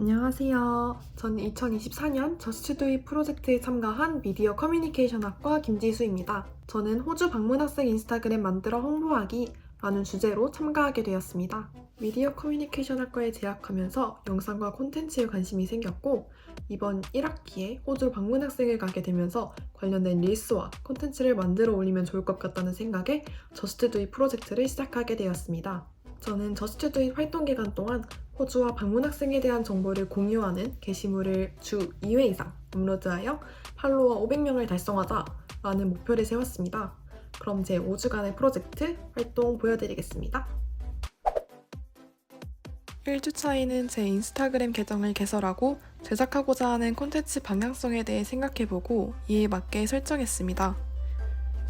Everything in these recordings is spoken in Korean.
안녕하세요. 저는 2024년 저스트도이 프로젝트에 참가한 미디어 커뮤니케이션학과 김지수입니다. 저는 호주 방문학생 인스타그램 만들어 홍보하기 라는 주제로 참가하게 되었습니다. 미디어 커뮤니케이션 학과에 재학하면서 영상과 콘텐츠에 관심이 생겼고 이번 1학기에 호주 방문학생을 가게 되면서 관련된 릴스와 콘텐츠를 만들어 올리면 좋을 것 같다는 생각에 저스트도이 프로젝트를 시작하게 되었습니다. 저는 저스트도잇 활동 기간 동안 호주와 방문 학생에 대한 정보를 공유하는 게시물을 주 2회 이상 업로드하여 팔로워 500명을 달성하자 라는 목표를 세웠습니다. 그럼 제 5주간의 프로젝트 활동 보여드리겠습니다. 1주차에는 제 인스타그램 계정을 개설하고 제작하고자 하는 콘텐츠 방향성에 대해 생각해보고 이에 맞게 설정했습니다.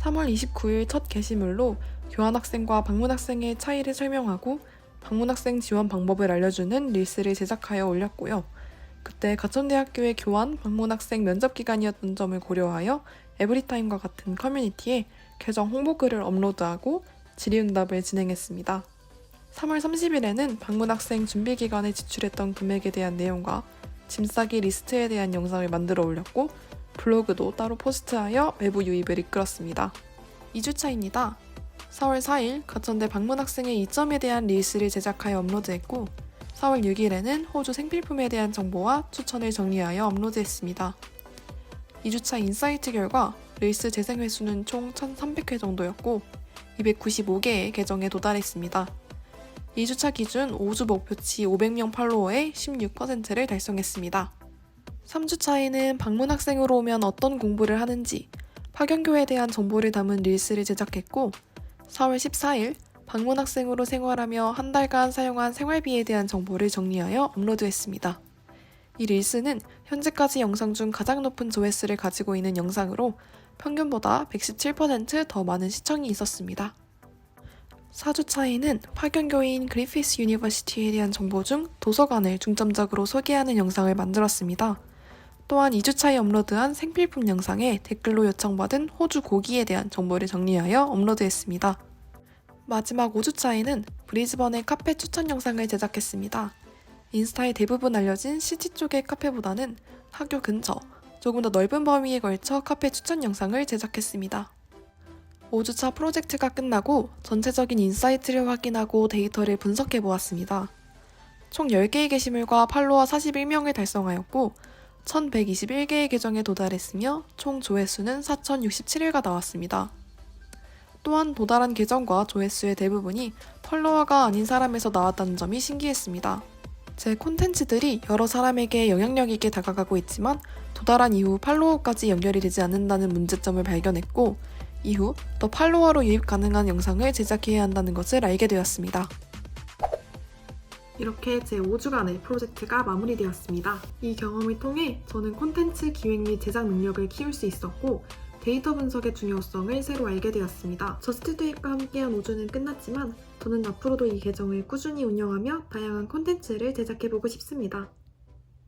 3월 29일 첫 게시물로 교환학생과 방문학생의 차이를 설명하고 방문학생 지원 방법을 알려주는 릴스를 제작하여 올렸고요. 그때 가천대학교의 교환 방문학생 면접 기간이었던 점을 고려하여 에브리타임과 같은 커뮤니티에 계정 홍보글을 업로드하고 질의응답을 진행했습니다. 3월 30일에는 방문학생 준비 기간에 지출했던 금액에 대한 내용과 짐 싸기 리스트에 대한 영상을 만들어 올렸고 블로그도 따로 포스트하여 외부 유입을 이끌었습니다. 2주차입니다. 4월 4일 가천대 방문 학생의 이점에 대한 릴스를 제작하여 업로드했고 4월 6일에는 호주 생필품에 대한 정보와 추천을 정리하여 업로드했습니다. 2주차 인사이트 결과 릴스 재생 횟수는 총 1,300회 정도였고 295개의 계정에 도달했습니다. 2주차 기준 5주 목표치 500명 팔로워의 16%를 달성했습니다. 3주차에는 방문 학생으로 오면 어떤 공부를 하는지 파견교에 대한 정보를 담은 릴스를 제작했고 4월 14일 방문학생으로 생활하며 한 달간 사용한 생활비에 대한 정보를 정리하여 업로드했습니다. 이 릴스는 현재까지 영상 중 가장 높은 조회수를 가지고 있는 영상으로 평균보다 117%더 많은 시청이 있었습니다. 4주 차에는 파견교인 그리피스 유니버시티에 대한 정보 중 도서관을 중점적으로 소개하는 영상을 만들었습니다. 또한 2주차에 업로드한 생필품 영상에 댓글로 요청받은 호주 고기에 대한 정보를 정리하여 업로드했습니다. 마지막 5주차에는 브리즈번의 카페 추천 영상을 제작했습니다. 인스타에 대부분 알려진 시티 쪽의 카페보다는 학교 근처, 조금 더 넓은 범위에 걸쳐 카페 추천 영상을 제작했습니다. 5주차 프로젝트가 끝나고 전체적인 인사이트를 확인하고 데이터를 분석해 보았습니다. 총 10개의 게시물과 팔로워 41명을 달성하였고 1121개의 계정에 도달했으며 총 조회수는 4067회가 나왔습니다. 또한 도달한 계정과 조회수의 대부분이 펄로워가 아닌 사람에서 나왔다는 점이 신기했습니다. 제 콘텐츠들이 여러 사람에게 영향력 있게 다가가고 있지만 도달한 이후 팔로워까지 연결이 되지 않는다는 문제점을 발견했고 이후 더 팔로워로 유입 가능한 영상을 제작해야 한다는 것을 알게 되었습니다. 이렇게 제 5주간의 프로젝트가 마무리되었습니다. 이 경험을 통해 저는 콘텐츠 기획 및 제작 능력을 키울 수 있었고 데이터 분석의 중요성을 새로 알게 되었습니다. 저스트도익과 함께한 5주는 끝났지만 저는 앞으로도 이 계정을 꾸준히 운영하며 다양한 콘텐츠를 제작해보고 싶습니다.